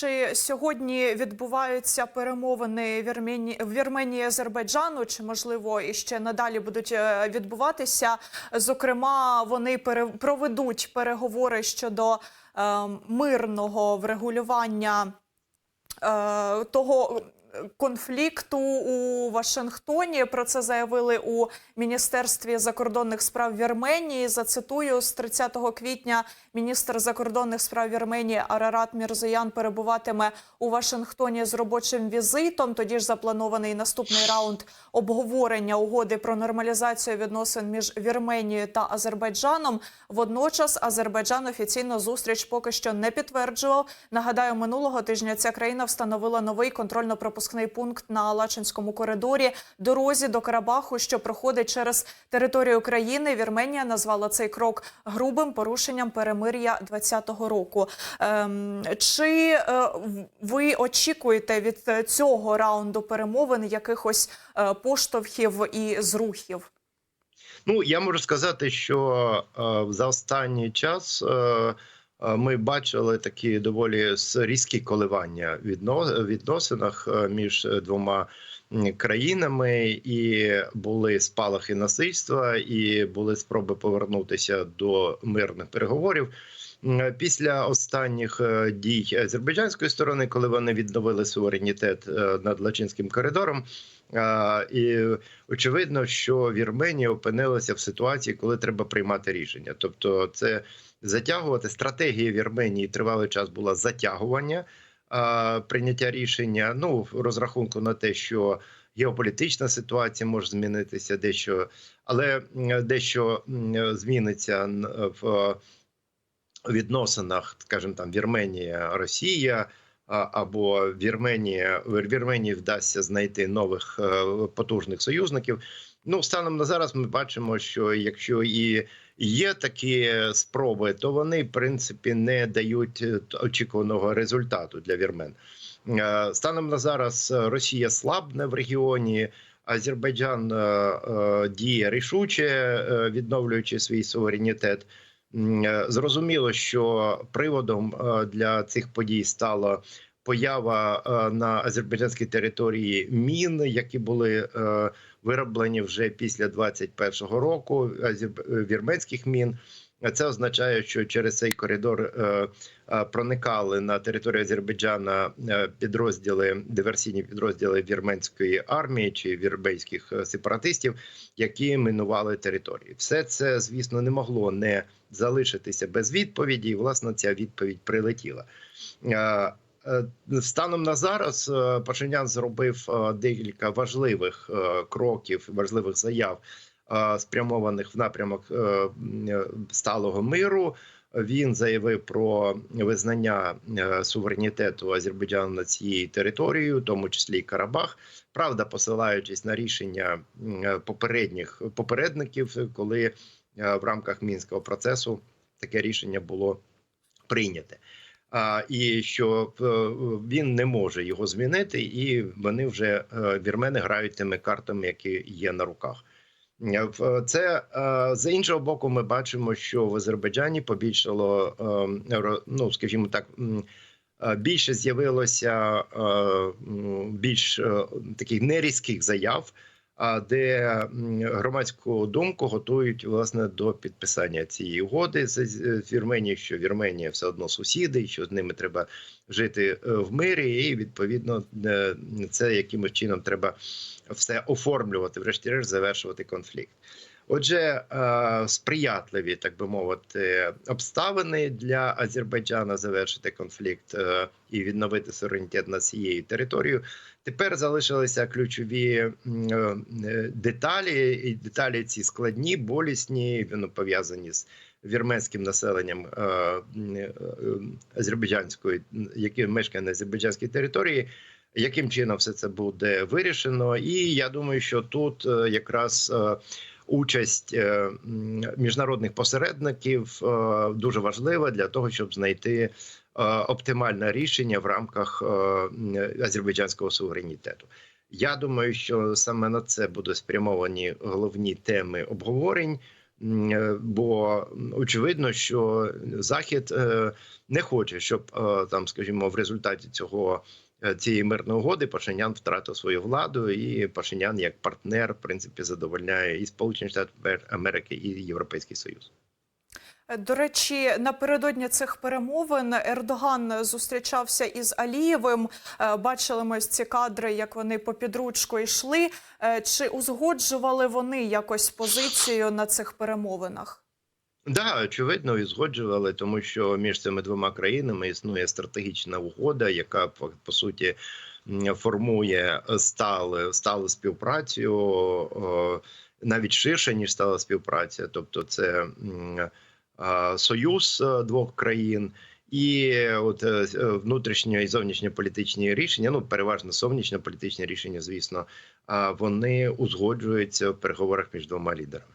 Чи сьогодні відбуваються перемовини Вірменії і Азербайджану? Чи можливо і ще надалі будуть е, відбуватися? Зокрема, вони проведуть переговори щодо е, мирного врегулювання е, того конфлікту у Вашингтоні. Про це заявили у Міністерстві закордонних справ Вірменії. Зацитую з 30 квітня. Міністр закордонних справ Вірменії Арарат Мірзоян перебуватиме у Вашингтоні з робочим візитом. Тоді ж запланований наступний раунд обговорення угоди про нормалізацію відносин між Вірменією та Азербайджаном. Водночас Азербайджан офіційно зустріч поки що не підтверджував. Нагадаю, минулого тижня ця країна встановила новий контрольно-пропускний пункт на Лачинському коридорі дорозі до Карабаху, що проходить через територію країни. Вірменія назвала цей крок грубим порушенням перемир'я 2020 року. Ем, чи е, ви очікуєте від цього раунду перемовин якихось е, поштовхів і зрухів? Ну я можу сказати, що е, за останній час е, ми бачили такі доволі різкі коливання в відносинах е, між е, двома країнами, і були спалахи насильства, і були спроби повернутися до мирних переговорів. М, Після останніх е, дій азербайджанської сторони, коли вони відновили суверенітет е, над Лачинським коридором, е, і очевидно, що Вірменія опинилася в ситуації, коли треба приймати рішення. Тобто, це затягувати стратегія Вірменії тривалий час була затягування прийняття рішення. Ну в розрахунку на те, що геополітична ситуація може змінитися, дещо, але дещо зміниться в відносинах, скажімо там, Вірменія, Росія. Або Вірменія Вірменії вдасться знайти нових е, потужних союзників. Ну, станом на зараз ми бачимо, що якщо і є такі спроби, то вони в принципі не дають е, очікуваного результату для вірмен. Е, Станом на зараз Росія слабне в регіоні. Азербайджан діє рішуче, відновлюючи свій суверенітет. Е, Зрозуміло, що приводом е, для цих подій стала поява е, на азербайджанській території мін, які були вироблені вже після 21-го року вірменських мін. Це означає, що через цей коридор е, е, проникали на територію Азербайджана е, підрозділи диверсійні підрозділи вірменської армії чи вірменських е, сепаратистів, які минували території. Все це, звісно, не могло не залишитися без відповіді. І власне ця відповідь прилетіла. Станом на зараз Пашинян зробив декілька важливих кроків, важливих заяв, спрямованих в напрямок е, е, сталого миру. Він заявив про визнання е, суверенітету Азербайджану над цією територією, в тому числі і Карабах. Правда, посилаючись на рішення е, попередніх попередників, коли е, в рамках мінського процесу таке рішення було прийняте. А, і що е, він не може його змінити, і вони вже е, вірмени грають тими картами, які є на руках. Е, в- Це е, з іншого боку, ми бачимо, що в Азербайджані побільшало е, ну, скажімо так. е, Більше з'явилося е, більш е, таких нерізких заяв, де громадську думку готують власне до підписання цієї угоди з з Вірменією, що Вірменія все одно сусіди, що з ними треба жити е, в мирі, і відповідно е, це якимось чином треба все оформлювати, врешті-решт завершувати конфлікт. Отже, е, сприятливі, так би мовити, обставини для Азербайджана завершити конфлікт е, і відновити суверенітет над цією територією. Тепер залишилися ключові е, деталі, і деталі ці складні, болісні, ну, пов'язані з вірменським населенням азербайджанської, яке мешкає на азербайджанській території. Яким чином все це буде вирішено? І я думаю, що тут якраз участь е, міжнародних посередників е, дуже важлива для того, щоб знайти е, оптимальне рішення в рамках азербайджанського суверенітету. Я думаю, що саме на це будуть спрямовані головні теми обговорень. Бо очевидно, що Захід не хоче, щоб там, скажімо, в результаті цього цієї мирної угоди Пашинян втратив свою владу, і Пашинян як партнер, в принципі, задовольняє і Сполучені Штати Америки, і Європейський Союз. До речі, напередодні цих перемовин Ердоган зустрічався із Алієвим. Е, Бачили ми ці кадри, як вони по підручку йшли. Е, Чи узгоджували вони якось позицію на цих перемовинах? Да, очевидно, і згоджували, тому що між цими двома країнами існує стратегічна угода, яка по, суті формує сталу співпрацю навіть ширше ніж стала співпраця. Тобто, це союз е, двох країн. І от е, е, внутрішньо і зовнішньополітичні рішення, ну переважно зовнішньополітичні рішення, звісно, вони узгоджуються в переговорах між двома лідерами.